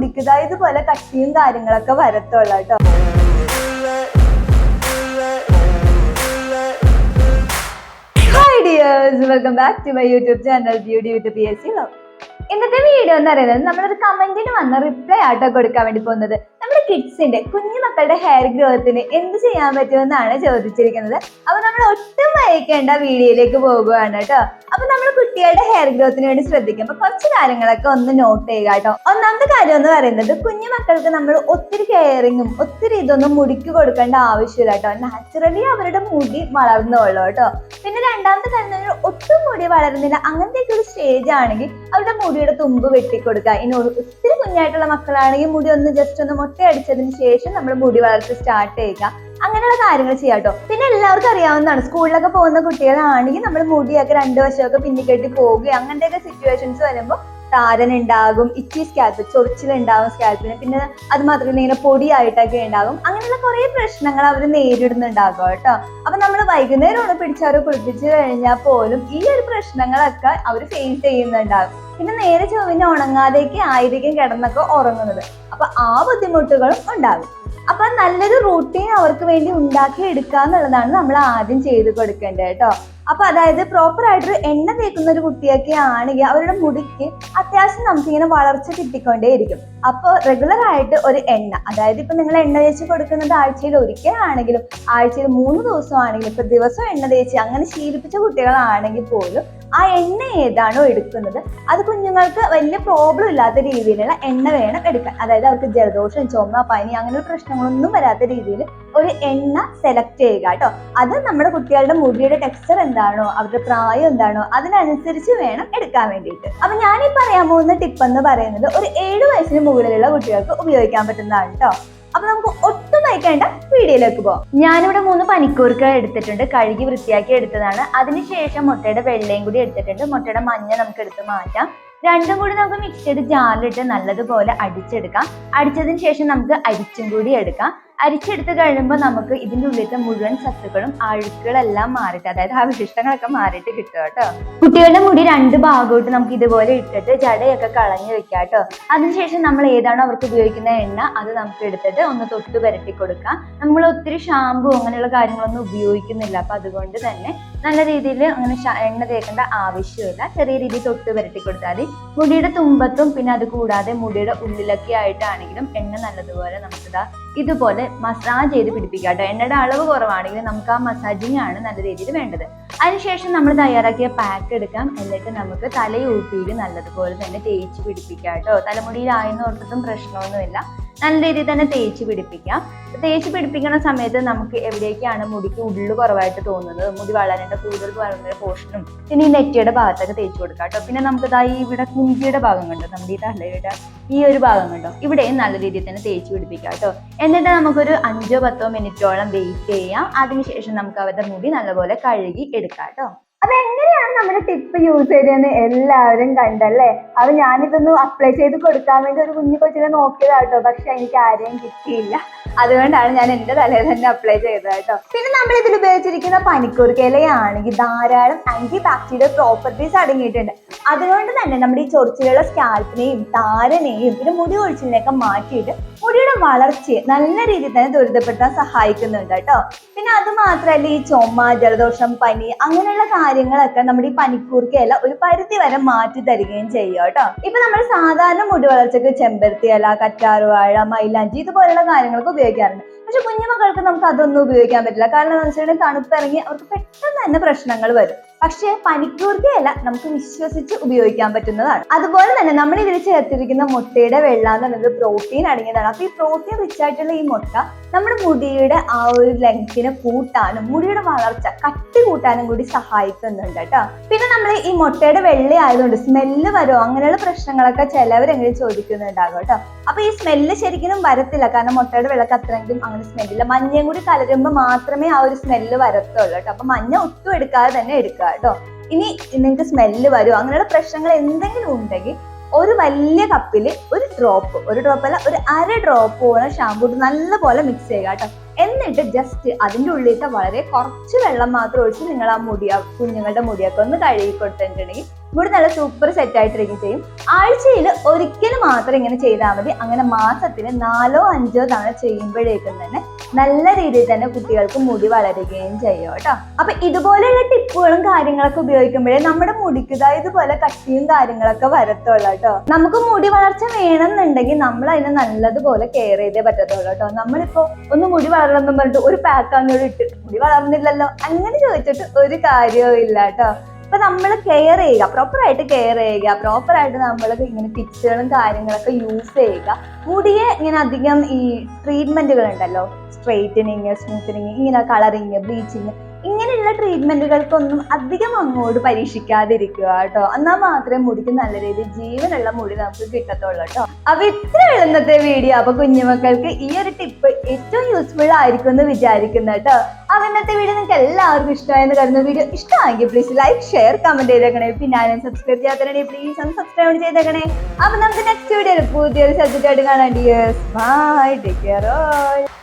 മുടിക്ക് ദാ ഇതുപോലെ കട്ടിയും കാര്യങ്ങളൊക്കെ വരത്തുള്ളൂ കേട്ടോ. Welcome back to my YouTube channel beauty with P S ഇന്നത്തെ വീഡിയോ എന്ന് പറയുന്നത് നമ്മളൊരു കമന്റിന് വന്ന റിപ്ലൈ ആട്ടോ കൊടുക്കാൻ വേണ്ടി പോകുന്നത്. കിഡ്സിന്റെ കുഞ്ഞു മക്കളുടെ ഹെയർ ഗ്രോത്തിന് എന്ത് ചെയ്യാൻ പറ്റുമെന്നാണ് ചോദിച്ചിരിക്കുന്നത്. അപ്പൊ നമ്മൾ ഒട്ടും വൈകിക്കേണ്ട വീഡിയോയിലേക്ക് പോകുകയാണ് കേട്ടോ. അപ്പൊ നമ്മൾ കുട്ടികളുടെ ഹെയർ ഗ്രോത്തിന് വേണ്ടി ശ്രദ്ധിക്കുമ്പോൾ കുറച്ച് കാര്യങ്ങളൊക്കെ ഒന്ന് നോട്ട് ചെയ്യുക കേട്ടോ. ഒന്നാമത്തെ കാര്യം എന്ന് പറയുന്നത് കുഞ്ഞു മക്കൾക്ക് നമ്മൾ ഒത്തിരി കെയറിങ്ങും ഒത്തിരി ഇതൊന്നും മുടിക്ക് കൊടുക്കേണ്ട ആവശ്യമില്ല കേട്ടോ. നാച്ചുറലി അവരുടെ മുടി വളർന്നോളൂ കേട്ടോ. പിന്നെ രണ്ടാമത്തെ കാര്യം ഒട്ടും മുടി വളരുന്നില്ല. അങ്ങനത്തെ ഒരു സ്റ്റേജ് ആണെങ്കിൽ അവരുടെ മുടിയുടെ തുമ്പ് വെട്ടിക്കൊടുക്കുക. ഇനി ഒത്തിരി കുഞ്ഞായിട്ടുള്ള മക്കളാണെങ്കിൽ മുടി ഒന്ന് ജസ്റ്റ് ഒന്ന് മുട്ടയടിച്ചതിന് ശേഷം നമ്മൾ മുടി വളർച്ച സ്റ്റാർട്ട് ചെയ്യുക. അങ്ങനെയുള്ള കാര്യങ്ങൾ ചെയ്യാം കേട്ടോ. പിന്നെ എല്ലാവർക്കും അറിയാവുന്നതാണ് സ്കൂളിലൊക്കെ പോകുന്ന കുട്ടികളാണെങ്കിൽ നമ്മൾ മുടിയൊക്കെ രണ്ട് വശമൊക്കെ പിന്നിക്കെട്ടി പോവുകയും അങ്ങനത്തെയൊക്കെ സിറ്റുവേഷൻസ് വരുമ്പോൾ താരൻ ഉണ്ടാകും ഇച്ചി സ്കാൽപ്പ് ചൊറിച്ചിലുണ്ടാകും സ്കാൽപ്പിന് പിന്നെ അത് മാത്രമല്ല ഇങ്ങനെ പൊടിയായിട്ടൊക്കെ ഉണ്ടാകും. അങ്ങനെയുള്ള കുറേ പ്രശ്നങ്ങൾ അവർ നേരിടുന്നുണ്ടാകും കേട്ടോ. അപ്പൊ നമ്മൾ വൈകുന്നേരമാണ് പിടിച്ചവരെ കുളിപ്പിച്ച് കഴിഞ്ഞാൽ പോലും ഈ ഒരു പ്രശ്നങ്ങളൊക്കെ അവർ ഫേസ് ചെയ്യുന്നുണ്ടാകും. പിന്നെ നേരെ ചൊവ്വിന് ഉണങ്ങാതേക്ക് ആയിരിക്കും കിടന്നൊക്കെ ഉറങ്ങുന്നത്. അപ്പൊ ആ ബുദ്ധിമുട്ടുകളും ഉണ്ടാകും. അപ്പൊ നല്ലൊരു റൂട്ടീൻ അവർക്ക് വേണ്ടി ഉണ്ടാക്കി എടുക്കുക എന്നുള്ളതാണ് നമ്മൾ ആദ്യം ചെയ്ത് കൊടുക്കേണ്ടത് കേട്ടോ. അപ്പൊ അതായത് പ്രോപ്പർ ആയിട്ടൊരു എണ്ണ തേക്കുന്ന ഒരു കുട്ടിയൊക്കെ ആണെങ്കിൽ അവരുടെ മുടിക്ക് അത്യാവശ്യം നമുക്കിങ്ങനെ വളർച്ച കിട്ടിക്കൊണ്ടേയിരിക്കും. അപ്പോൾ റെഗുലർ ആയിട്ട് ഒരു എണ്ണ അതായത് ഇപ്പൊ നിങ്ങൾ എണ്ണ തേച്ച് കൊടുക്കുന്നത് ആഴ്ചയിൽ ഒരിക്കലാണെങ്കിലും ആഴ്ചയിൽ മൂന്ന് ദിവസം ആണെങ്കിലും ഇപ്പൊ ദിവസം എണ്ണ തേച്ച് അങ്ങനെ ശീലിപ്പിച്ച കുട്ടികളാണെങ്കിൽ പോലും ആ എണ്ണ ഏതാണോ എടുക്കുന്നത് അത് കുഞ്ഞുങ്ങൾക്ക് വലിയ പ്രോബ്ലം ഇല്ലാത്ത രീതിയിലുള്ള എണ്ണ വേണം എടുക്കാൻ. അതായത് അവർക്ക് ജലദോഷം ചുമ പനി അങ്ങനെ പ്രശ്നങ്ങളൊന്നും വരാത്ത രീതിയിൽ ഒരു എണ്ണ സെലക്ട് ചെയ്യുക കേട്ടോ. അത് നമ്മുടെ കുട്ടികളുടെ മുടിയുടെ ടെക്സ്ചർ എന്താണോ അവരുടെ പ്രായം എന്താണോ അതിനനുസരിച്ച് വേണം എടുക്കാൻ വേണ്ടിയിട്ട്. അപ്പൊ ഞാനീ പറയാൻ പോകുന്ന ടിപ്പ് എന്ന് പറയുന്നത് ഒരു ഏഴ് വയസ്സിന് മുകളിലുള്ള കുട്ടികൾക്ക് ഉപയോഗിക്കാൻ പറ്റുന്നതാണ് കേട്ടോ. അപ്പൊ നമുക്ക് ഒട്ടും വയ്ക്കേണ്ട വീഡിയോയിലേക്ക് പോകാം ഞാനിവിടെ മൂന്ന് പനിക്കൂർക്ക എടുത്തിട്ടുണ്ട്. കഴുകി വൃത്തിയാക്കി എടുത്തതാണ്. അതിനുശേഷം മുട്ടയുടെ വെള്ളയും കൂടി എടുത്തിട്ടുണ്ട്. മുട്ടയുടെ മഞ്ഞ നമുക്ക് എടുത്ത് മാറ്റാം. രണ്ടും കൂടി നമുക്ക് മിക്സ് ചെയ്ത് ജാറിലിട്ട് നല്ലതുപോലെ അടിച്ചെടുക്കാം. അടിച്ചതിന് ശേഷം നമുക്ക് അരിച്ചും കൂടി എടുക്കാം. അരിച്ചെടുത്ത് കഴിയുമ്പോൾ നമുക്ക് ഇതിന്റെ ഉള്ളിലത്തെ മുഴുവൻ സത്തുക്കളും അഴുക്കുകളെല്ലാം മാറിയിട്ട് അതായത് അവശിഷ്ടങ്ങളൊക്കെ മാറിയിട്ട് കിട്ടും കേട്ടോ. കുട്ടികളുടെ മുടി രണ്ട് ഭാഗമായിട്ട് നമുക്ക് ഇതുപോലെ ഇട്ടിട്ട് ജടയൊക്കെ കളഞ്ഞു വെക്കാം കേട്ടോ. അതിനുശേഷം നമ്മൾ ഏതാണോ അവർക്ക് ഉപയോഗിക്കുന്ന എണ്ണ അത് നമുക്ക് എടുത്തിട്ട് ഒന്ന് തൊട്ട് പുരട്ടി കൊടുക്കാം. നമ്മൾ ഒത്തിരി ഷാമ്പു അങ്ങനെയുള്ള കാര്യങ്ങളൊന്നും ഉപയോഗിക്കുന്നില്ല. അപ്പൊ അതുകൊണ്ട് തന്നെ നല്ല രീതിയിൽ അങ്ങനെ എണ്ണ തേക്കേണ്ട ആവശ്യമില്ല. ചെറിയ രീതിയിൽ തൊട്ട് പുരട്ടി കൊടുത്താൽ മതി. മുടിയുടെ തുമ്പത്തും പിന്നെ അത് കൂടാതെ മുടിയുടെ ഉള്ളിലൊക്കെ ആയിട്ടാണെങ്കിലും എണ്ണ നല്ലതുപോലെ നമുക്കിതാ ഇതുപോലെ മസാജ് ചെയ്ത് പിടിപ്പിക്കുക കേട്ടോ. എണ്ണയുടെ അളവ് കുറവാണെങ്കിൽ നമുക്ക് ആ മസാജിങ് ആണ് നല്ല രീതിയിൽ വേണ്ടത്. അതിനുശേഷം നമ്മൾ തയ്യാറാക്കിയ പാക്ക് എടുക്കാം. എന്നിട്ട് നമുക്ക് തലയൂട്ടിയിൽ നല്ലതുപോലെ തന്നെ തേച്ച് പിടിപ്പിക്കാം കേട്ടോ. തലമുടിയിലായെന്ന് ഓർത്തിട്ടും പ്രശ്നമൊന്നുമില്ല. നല്ല രീതിയിൽ തന്നെ തേച്ച് പിടിപ്പിക്കാം. തേച്ച് പിടിപ്പിക്കുന്ന സമയത്ത് നമുക്ക് എവിടേക്കാണ് മുടിക്ക് ഉള്ളു കുറവായിട്ട് തോന്നുന്നത്? മുടി വളരേണ്ട കൂടുതൽ വളരുന്ന പോർഷനും പിന്നെ ഈ നെറ്റിയുടെ ഭാഗത്തൊക്കെ തേച്ച് കൊടുക്കാം കേട്ടോ. പിന്നെ നമുക്ക് ദാ ഈ ഇവിടെ കുഞ്ചിയുടെ ഭാഗം കണ്ടോ? നമ്മുടെ ഈ തലയുടെ ഈ ഒരു ഭാഗം കണ്ടോ? ഇവിടെയും നല്ല രീതിയിൽ തന്നെ തേച്ച് പിടിപ്പിക്കാം കേട്ടോ. എന്നിട്ട് നമുക്കൊരു അഞ്ചോ പത്തോ മിനിറ്റോളം വെയിറ്റ് ചെയ്യാം. അതിനുശേഷം നമുക്ക് അവരുടെ മുടി നല്ലപോലെ കഴുകി എടുക്കാം കേട്ടോ. അപ്പൊ എങ്ങനെയാണ് നമ്മുടെ ടിപ്പ് യൂസ് ചെയ്തതെന്ന് എല്ലാവരും കണ്ടല്ലേ? അത് ഞാനിതൊന്ന് അപ്ലൈ ചെയ്ത് കൊടുക്കാൻ വേണ്ടി ഒരു കുഞ്ഞു കൊച്ചിനെ നോക്കിയതാട്ടോ. പക്ഷെ എനിക്ക് ആരെയും കിട്ടിയില്ല. അതുകൊണ്ടാണ് ഞാൻ എന്റെ തലയിൽ തന്നെ അപ്ലൈ ചെയ്തത് കേട്ടോ പിന്നെ നമ്മൾ ഇതിൽ ഉപയോഗിച്ചിരിക്കുന്ന പനിക്കൂർക്ക ഇലയാണെങ്കിൽ ധാരാളം ആന്റി ബാക്ടീരിയൽ പ്രോപ്പർട്ടീസ് അടങ്ങിയിട്ടുണ്ട്. അതുകൊണ്ട് തന്നെ നമ്മുടെ ഈ ചൊറിച്ചിലുള്ള സ്കാൽപ്പിനെയും താരനെയും പിന്നെ മുടി ഒഴിച്ചിലിനെയൊക്കെ മാറ്റിയിട്ട് മുടിയുടെ വളർച്ചയെ നല്ല രീതിയിൽ തന്നെ ദുരിതപ്പെടുത്താൻ സഹായിക്കുന്നുണ്ട് കേട്ടോ. പിന്നെ അത് മാത്രമല്ല ഈ ചുമ ജലദോഷം പനി അങ്ങനെയുള്ള കാര്യങ്ങളൊക്കെ നമ്മുടെ ഈ പനിക്കൂർക്കയില ഒരു പരിധി വരെ മാറ്റി തരികയും ചെയ്യും കേട്ടോ. ഇപ്പൊ നമ്മൾ സാധാരണ മുടി വളർച്ചയ്ക്ക് ചെമ്പരത്തി ഇല കറ്റാറുവാഴ മൈലാഞ്ചി ഇതുപോലുള്ള കാര്യങ്ങളൊക്കെ ഉപയോഗിക്കാറുണ്ട്. പക്ഷെ കുഞ്ഞുമക്കൾക്ക് നമുക്ക് അതൊന്നും ഉപയോഗിക്കാൻ പറ്റില്ല. കാരണം എന്ന് വെച്ചിട്ടുണ്ടെങ്കിൽ തണുപ്പിറങ്ങി അവർക്ക് പെട്ടെന്ന് തന്നെ പ്രശ്നങ്ങൾ വരും. പക്ഷേ പനിക്കൂർക്കയല്ല നമുക്ക് വിശ്വസിച്ച് ഉപയോഗിക്കാൻ പറ്റുന്നതാണ്. അതുപോലെ തന്നെ നമ്മൾ ഇതിൽ ചേർത്തിരിക്കുന്ന മുട്ടയുടെ വെള്ള എന്ന് പറയുന്നത് പ്രോട്ടീൻ അടങ്ങിയതാണ്. അപ്പൊ ഈ പ്രോട്ടീൻ റിച്ച് ആയിട്ടുള്ള ഈ മുട്ട നമ്മുടെ മുടിയുടെ ആ ഒരു ലെങ്തിനെ കൂട്ടാനും മുടിയുടെ വളർച്ച കട്ടി കൂട്ടാനും കൂടി സഹായിക്കുന്നുണ്ട് കേട്ടോ. പിന്നെ നമ്മൾ ഈ മുട്ടയുടെ വെള്ള ആയതുകൊണ്ട് സ്മെല്ല് വരുമോ അങ്ങനെയുള്ള പ്രശ്നങ്ങളൊക്കെ ചിലവരെങ്കിലും ചോദിക്കുന്നുണ്ടാകും കേട്ടോ. അപ്പൊ ഈ സ്മെല്ല് ശരിക്കും വരത്തില്ല. കാരണം മുട്ടയുടെ വെള്ളക്ക് അത്രയെങ്കിലും അങ്ങനെ സ്മെല്ലില്ല മഞ്ഞയും കൂടി കലരുമ്പോൾ മാത്രമേ ആ ഒരു സ്മെല്ല് വരത്തുള്ളൂ കേട്ടോ. അപ്പൊ മഞ്ഞ ഒട്ടും എടുക്കാതെ തന്നെ എടുക്കുക കേട്ടോ. ഇനി നിങ്ങൾക്ക് സ്മെല്ല് വരും അങ്ങനെയുള്ള പ്രശ്നങ്ങൾ എന്തെങ്കിലും ഉണ്ടെങ്കിൽ ഒരു വലിയ കപ്പിൽ ഒരു ഡ്രോപ്പ് ഒരു ഡ്രോപ്പ് അല്ല ഒരു അര ഡ്രോപ്പ് പോലെ ഷാമ്പൂ നല്ലപോലെ മിക്സ് ചെയ്യുക കേട്ടോ. എന്നിട്ട് ജസ്റ്റ് അതിന്റെ ഉള്ളിലത്തെ വളരെ കുറച്ച് വെള്ളം മാത്രം ഒഴിച്ച് നിങ്ങൾ ആ മുടി ആ കുഞ്ഞുങ്ങളുടെ മുടിയൊക്കെ ഒന്ന് കഴുകി കൊടുത്തിട്ടുണ്ടെങ്കിൽ മുടി നല്ല സൂപ്പർ സെറ്റ് ആയിട്ടിരിക്കും ചെയ്യും. ആഴ്ചയിൽ ഒരിക്കൽ മാത്രം ഇങ്ങനെ ചെയ്താൽ മതി. അങ്ങനെ മാസത്തിൽ നാലോ അഞ്ചോ തവണ ചെയ്യുമ്പോഴേക്കും തന്നെ നല്ല രീതിയിൽ തന്നെ കുട്ടികൾക്ക് മുടി വളരുകയും ചെയ്യും കേട്ടോ. അപ്പൊ ഇതുപോലെയുള്ള ടിപ്പുകളും കാര്യങ്ങളൊക്കെ ഉപയോഗിക്കുമ്പോഴേ നമ്മുടെ മുടിക്കുതായ ഇതാ ഇതുപോലെ കട്ടിയും കാര്യങ്ങളൊക്കെ വരത്തുള്ളൂ കേട്ടോ. നമുക്ക് മുടി വളർച്ച വേണമെന്നുണ്ടെങ്കിൽ നമ്മൾ അതിനെ നല്ലതുപോലെ കെയർ ചെയ്തേ പറ്റത്തുള്ളൂ കേട്ടോ. നമ്മളിപ്പോ ഒന്ന് മുടി വളരണമെന്നും പറഞ്ഞിട്ട് ഒരു പാക്ക് അങ്ങോട്ട് ഇട്ട് മുടി വളർന്നില്ലല്ലോ അങ്ങനെ ചോദിച്ചിട്ട് ഒരു കാര്യവും ഇല്ല കേട്ടോ. അപ്പൊ നമ്മൾ കെയർ ചെയ്യുക. പ്രോപ്പറായിട്ട് കെയർ ചെയ്യുക. പ്രോപ്പറായിട്ട് നമ്മൾ ഇങ്ങനെ ടിപ്സുകളും കാര്യങ്ങളൊക്കെ യൂസ് ചെയ്യുക. മുടിയെ ഇങ്ങനെ അധികം ഈ ട്രീറ്റ്മെന്റുകൾ ഉണ്ടല്ലോ. സ്ട്രെയിറ്റനിങ് സ്മൂത്തനിങ് ഇങ്ങനെ കളറിങ് ബ്ലീച്ചിങ് ഇങ്ങനെയുള്ള ട്രീറ്റ്മെന്റുകൾക്കൊന്നും അധികം അങ്ങോട്ട് പരീക്ഷിക്കാതിരിക്കുക കേട്ടോ. എന്നാൽ മാത്രമേ മുടിക്ക് നല്ല രീതിയിൽ ജീവനുള്ള മുടി നമുക്ക് കിട്ടത്തുള്ളൂ കേട്ടോ. അപ്പൊ ഇത്ര ഇന്നത്തെ വീഡിയോ അപ്പൊ കുഞ്ഞുമക്കൾക്ക് ഈ ഒരു ടിപ്പ് ഏറ്റവും യൂസ്ഫുൾ ആയിരിക്കും എന്ന് വിചാരിക്കുന്നു കേട്ടോ. അപ്പൊ ഇന്നത്തെ വീഡിയോ നിങ്ങൾക്ക് എല്ലാവർക്കും ഇഷ്ടമായെന്ന് കരുതുന്ന. വീഡിയോ ഇഷ്ടമാണെങ്കിൽ പ്ലീസ് ലൈക്ക് ഷെയർ കമന്റ് ചെയ്തേക്കണേ. പിന്നെ ആരും സബ്സ്ക്രൈബ് ചെയ്യാത്തേ പ്ലീസ് ഒന്ന് സബ്സ്ക്രൈബ് ചെയ്തേക്കണേ. അപ്പൊ നമുക്ക് നെക്സ്റ്റ് വീഡിയോയിൽ പുതിയൊരു സബ്ജക്റ്റ് ആയിട്ട് കാണാൻ ബൈ ടേക്ക് കെയർ mother